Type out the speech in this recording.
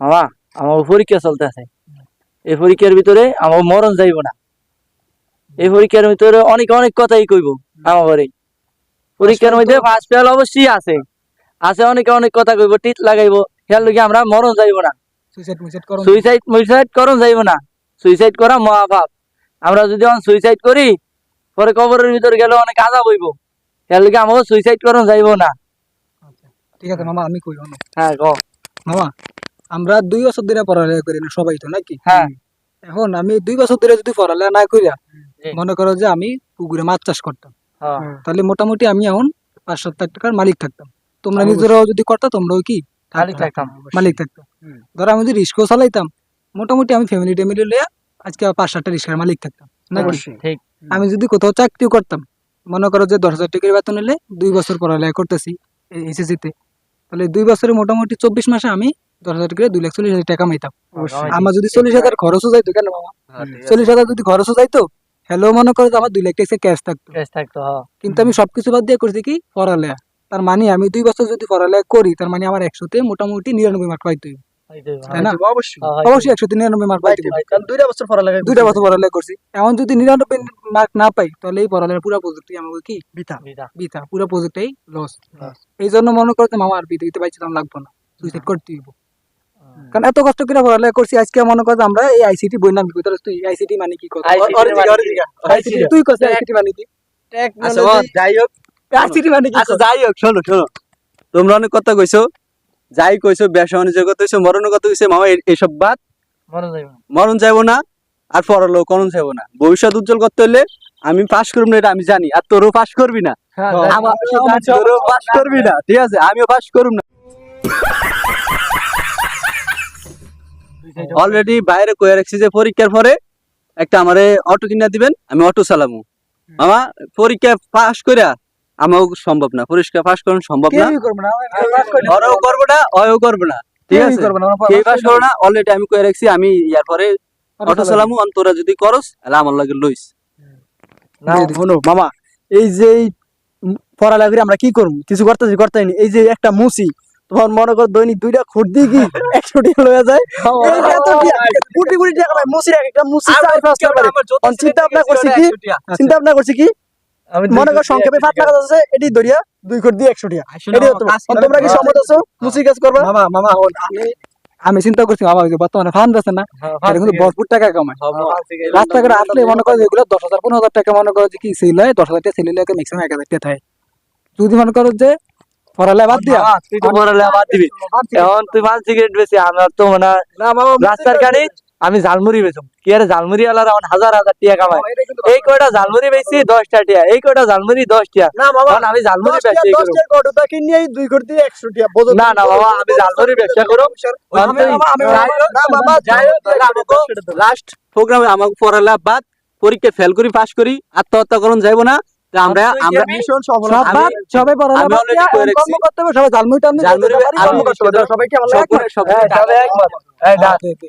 মামা আমার পরীক্ষা চলতে আছে এই পরীক্ষার ভিতরে আমার মরণ যাইব না। এই পরীক্ষার ভিতরে অনেক অনেক কথাই কইব আমার পরীক্ষার মধ্যে ফার্স্ট ফেল অবশ্যই আছে। আছে অনেকে অনেক কথা কইব টিট লাগাইব। খেয়াল লোকে আমরা মরণ যাইব না। সুইসাইড মুইসাইড করণ যাইব না। সুইসাইড করা মহাপাপ। আমরা যদি সুইসাইড করি পরে কবরের ভিতরে গেলে অনেক আজাব হইব। খেয়াল লোকে আমাকে সুইসাইড করণ যাইব না। আচ্ছা, ঠিক আছে মামা আমি কই হ্যাঁ ক মামা আমরা দুই বছর ধরে পড়ালেখা করি না সবাই তো নাকি? হ্যাঁ। এখন আমি দুই বছর ধরে যদি পড়ালেখা না করিয়া মনে করো যে আমি পুকুরে মাছ চাষ করতাম হ্যাঁ। তাহলে মোটামুটি আমি এখন পাঁচ সাত লাখ টাকার মালিক থাকতাম। তোমরা নিজেরাও যদি করতা তোমরাও কি? মালিক থাকতাম। মালিক থাকতাম। ধরো আমি যদি রিস্কও চালাইতাম মোটামুটি আমি ফ্যামিলি টেমিলি লইয়া আজকে পাঁচ সাতটা রিস্কার মালিক থাকতাম নাকি? আমি যদি কোথাও চাকরিও করতাম মনে করো যে দশ হাজার টাকার বেতন নিলে দুই বছর পড়ালেখা করতেছি এসএসসিতে তাহলে দুই বছরে মোটামুটি চব্বিশ মাসে আমি দশ হাজার টাকা দুই লাখ চল্লিশ হাজার টাকা মাইতাম। অবশ্যই। আমার যদি চল্লিশ হাজার খরচও যাইতো কেন মামা চল্লিশ হাজার যদি খরচও যাইতো হ্যালো মনে করো আমার দুই লাখ টাকা ক্যাশ থাকতো। ক্যাশ থাকতো হ্যাঁ। কিন্তু আমি সবকিছু বাদ দিয়ে করছি কি? পড়ালেখা। তার মানে আমি দুই বছর যদি পড়ালেখা করি তার মানে আমার একশোতে মোটামুটি নিরানব্বই মার্ক পাইতে অবশ্যই। হ্যাঁ, অবশ্যই নিরানব্বই মার্ক পাইতে হবে। দুইটা বছর পড়ালেখা দুইটা বছর পড়ালেখা করছি। এখন যদি নিরানব্বই মার্ক না পাই তাহলে এই পড়ালেখার পুরো প্রজেক্টই আমাকে কি? বিথা। বিথা। পুরো প্রজেক্টটাই লস এই জন্য মনে করতে মামা আর বিতে দিতে পারছিলাম লাগতো না। সুইসাইড করতে হইব। কারণ এত কষ্ট করে পড়ালেখা করছি আজকে মনে করতে আমরা এই আইসিটি বই নাম বিকৃত তুই আইসিটি মানে কি কথা মানে তুই কস আইসিটি মানে কি? আচ্ছা বল, যাই হোক। আইসিটি মানে কি আচ্ছা যাই হোক শোনো শোনো। তোমরা অনেক কথা কইছো যাই কইছো ব্যবসা বাণিজ্য কথা কইছো মরণের কথা কইছো মামা এ- এসব বাদ। মরণ যাইব না। মরণ যাইবো না আর করণ যাইবো না। ভবিষ্যৎ উজ্জ্বল করতে হলে আমি পাস করব না এটা আমি জানি। আর তোরও পাশ করবি না। হ্যাঁ, হ্যাঁ। পাস করবি না। ঠিক আছে আমিও পাস করব না। অলরেডি বাইরে কয়ে রাখছি যে পরীক্ষার পরে একটা আমারে অটো কিনা দিবেন আমি অটো চালামু। মামা পরীক্ষা পাস কইরা আমাও সম্ভব না পরীক্ষা পাস করানো সম্ভব না। কেউই করবে না পাস করলে ওরাও করব না অয়ও করব না ঠিক আছে? করবে না কেউ পাস করো না অলরেডি আমি কয়ে রাখছি আমি ইয়ার পরে অটো চালামু অন্তরা যদি করস তাহলে আমার লাগে লইস। না, শোনো মামা এই যে পড়ালেখা করে আমরা কি করব? কিছু করতেছি করতে এই যে একটা মুসি তোমার মনে কর দৈনিক দুইটা খুঁট দিয়ে কি একশো টাকা লয়ে যায়? এই যে এত টিয়া, কোটি কোটি টাকা ভাই মুসির এক একটা মুসি চার পাঁচটা পারে চিন্তা ভাবনা করছি কি? চিন্তা ভাবনা করছি কি? আমি মনে কর সংক্ষেপে পাঁচ টাকা আছে এটি ধরিয়া দুই কোটি দিয়ে একশো টাকা তোমরা। কি সম্মত আছো? মুসি কাজ করবা? মামা মামা আমি চিন্তা করছি ওই বর্তমানে ফান্ড আছে না কিন্তু ভরপুর টাকা কামায়। রাস্তাঘাটে আসলে মনে করো এগুলো দশ হাজার পনেরো হাজার টাকা মনে করো যে কি সেল হয় দশ হাজার টাকা সেল হলে ম্যাক্সিমাম এক হাজার টাকা থাকে। যদি মনে করো যে পড়ালেখা বাদ দিয়া? তুই তো পড়ালেখা বাদ দিবি। এখন তুই মাল সিগারেট বেশি আমার তো মানে রাস্তার গাড়ি আমি ঝালমুড়ি বেচুম। কি আরে ঝালমুড়ি আলাদা এখন হাজার হাজার টাকা কামাই এই কয়টা ঝালমুড়ি বেশি দশটা টিয়া। এই কয়টা ঝালমুড়ি দশ টিয়া না আমি ঝালমুড়ি ব্যবসা দুই কোটি একশো না না বাবা আমি ঝালমুড়ি ব্যবসা করব লাস্ট প্রোগ্রামে আমাকে পড়ালা বাদ পরীক্ষা ফেল করি পাস করি আত্মহত্যা করুন যাইব না। আমরা আমরা সবাই। কর্ম করতে হবে সবাই ঝালমুড়ি টালমুড়ি ঝালমুড়ি করতে পারি, আমি কর্ম করতে হবে। সবাইকে